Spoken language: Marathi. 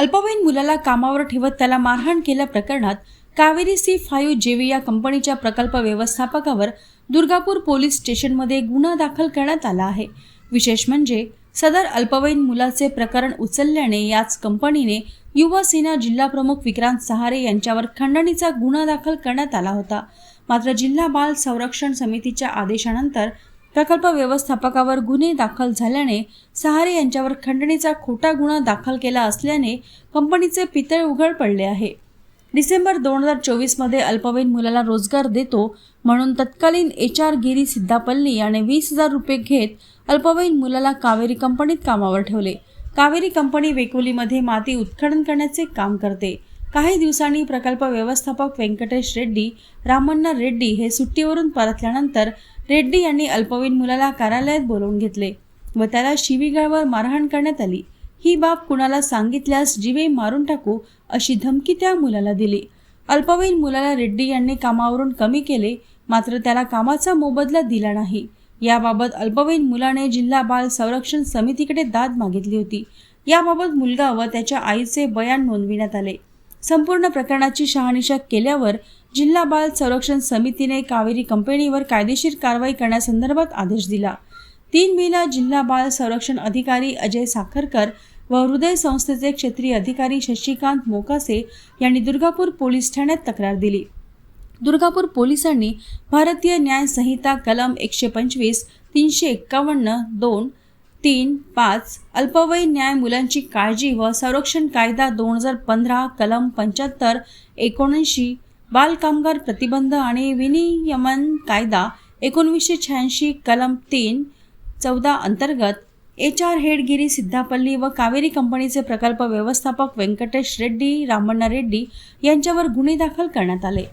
अल्पवयीन मुलाला कामावर ठेवत त्याला मारहाण केल्या प्रकरणात कावेरी सी फाईव्ह जेवी या कंपनीच्या प्रकल्प व्यवस्थापकावर दुर्गापूर पोलीस स्टेशनमध्ये गुन्हा दाखल करण्यात आला आहे. विशेष म्हणजे सदर अल्पवयीन मुलाचे प्रकरण उचलल्याने याच कंपनीने युवा सेना जिल्हाप्रमुख विक्रांत सहारे यांच्यावर खंडणीचा गुन्हा दाखल करण्यात आला होता. मात्र जिल्हा बाल संरक्षण समितीच्या आदेशानंतर प्रकल्प व्यवस्थापकावर गुन्हे दाखल झाल्याने सहारे यांच्यावर खंडणीचा खोटा गुन्हा दाखल केला असल्याने कंपनीचे पितळ उघड पडले आहे. डिसेंबर दोन हजार चोवीसमध्ये अल्पवयीन मुलाला रोजगार देतो म्हणून तत्कालीन एच आर गिरी सिद्धापल्ली याने वीस हजार रुपये घेत अल्पवयीन मुलाला कावेरी कंपनीत कामावर ठेवले. कावेरी कंपनी वेकोलीमध्ये माती उत्खनन करण्याचे काम करते. काही दिवसांनी प्रकल्प व्यवस्थापक व्यंकटेश रेड्डी रामण्णा रेड्डी हे सुट्टीवरून परतल्यानंतर रेड्डी यांनी अल्पवयीन मुलाला कार्यालयात बोलवून घेतले व त्याला शिवीगाळवर मारहाण करण्यात आली. ही बाब कुणाला सांगितल्यास जीवे मारून टाकू अशी धमकी त्या मुलाला दिली. अल्पवयीन मुलाला रेड्डी यांनी कामावरून कमी केले मात्र त्याला कामाचा मोबदला दिला नाही. याबाबत अल्पवयीन मुलाने जिल्हा बाल संरक्षण समितीकडे दाद मागितली होती. याबाबत मुलगा व त्याच्या आईचे बयान नोंदविण्यात आले. संपूर्ण प्रकरणाची शहानिशा केल्यावर जिल्हा बाल संरक्षण समितीने कावेरी कंपनीवर कायदेशीर कारवाई करण्यासंदर्भात आदेश दिला. तीन मेला जिल्हा बाल संरक्षण अधिकारी अजय साखरकर व हृदय संस्थेचे क्षेत्रीय अधिकारी शशिकांत मोकासे यांनी दुर्गापूर पोलीस ठाण्यात तक्रार दिली. दुर्गापूर पोलिसांनी भारतीय न्याय संहिता कलम एकशे पंचवीस तीनशे एक्कावन्न दोन तीन पाच अल्पवयीन न्याय मुलांची काळजी व संरक्षण कायदा दोन हजार पंधरा कलम पंच्याहत्तर एकोणऐंशी बालकामगार प्रतिबंध आणि विनियमन कायदा एकोणवीसशे शहाऐंशी कलम तीन चौदा अंतर्गत एच आर हेडगिरी सिद्धापल्ली व कावेरी कंपनीचे प्रकल्प व्यवस्थापक व्यंकटेश रेड्डी रामण्णा रेड्डी यांच्यावर गुन्हे दाखल करण्यात आले.